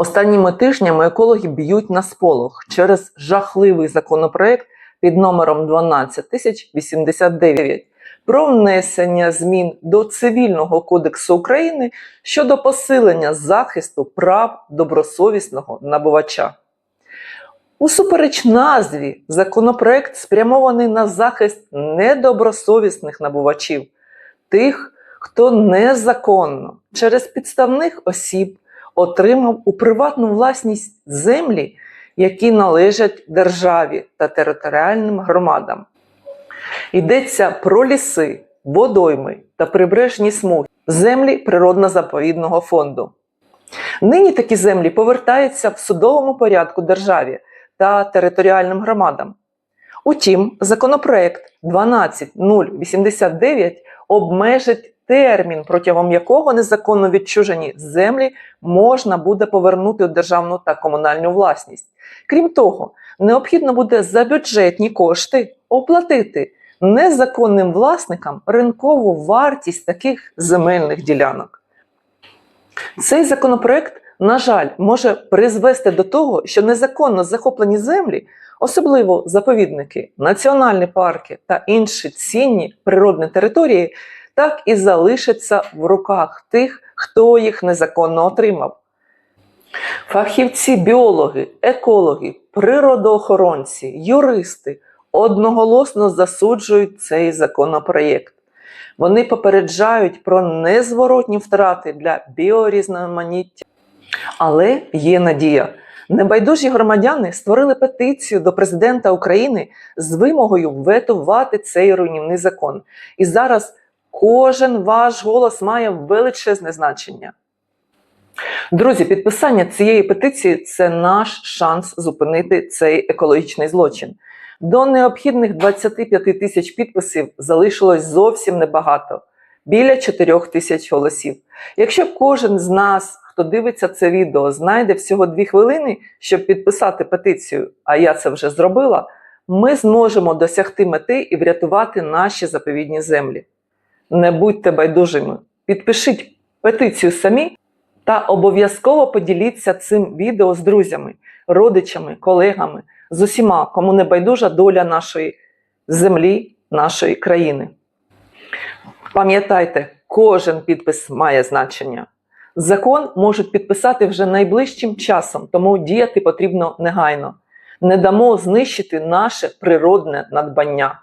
Останніми тижнями екологи б'ють на сполох через жахливий законопроект під номером 12089 про внесення змін до Цивільного кодексу України щодо посилення захисту прав добросовісного набувача. Усупереч назві, законопроект спрямований на захист недобросовісних набувачів, тих, хто незаконно через підставних осіб отримав у приватну власність землі, які належать державі та територіальним громадам. Йдеться про ліси, водойми та прибережні смуги, землі природно-заповідного фонду. Нині такі землі повертаються в судовому порядку державі та територіальним громадам. Утім, законопроект 12089 обмежить термін, протягом якого незаконно відчужені землі можна буде повернути у державну та комунальну власність. Крім того, необхідно буде за бюджетні кошти оплатити незаконним власникам ринкову вартість таких земельних ділянок. Цей законопроект, на жаль, може призвести до того, що незаконно захоплені землі, особливо заповідники, національні парки та інші цінні природні території, так і залишаться в руках тих, хто їх незаконно отримав. Фахівці, біологи, екологи, природоохоронці, юристи одноголосно засуджують цей законопроєкт. Вони попереджають про незворотні втрати для біорізноманіття. Але є надія. Небайдужі громадяни створили петицію до президента України з вимогою ветувати цей руйнівний закон. І зараз кожен ваш голос має величезне значення. Друзі, підписання цієї петиції це наш шанс зупинити цей екологічний злочин. До необхідних 25 тисяч підписів залишилось зовсім небагато біля 4 тисяч голосів. Якщо кожен з нас, хто дивиться це відео, знайде всього 2 хвилини, щоб підписати петицію, а я це вже зробила, ми зможемо досягти мети і врятувати наші заповідні землі. Не будьте байдужими, підпишіть петицію самі та обов'язково поділіться цим відео з друзями, родичами, колегами, з усіма, кому не байдужа доля нашої землі, нашої країни. Пам'ятайте, кожен підпис має значення. Закон можуть підписати вже найближчим часом, тому діяти потрібно негайно. Не дамо знищити наше природне надбання.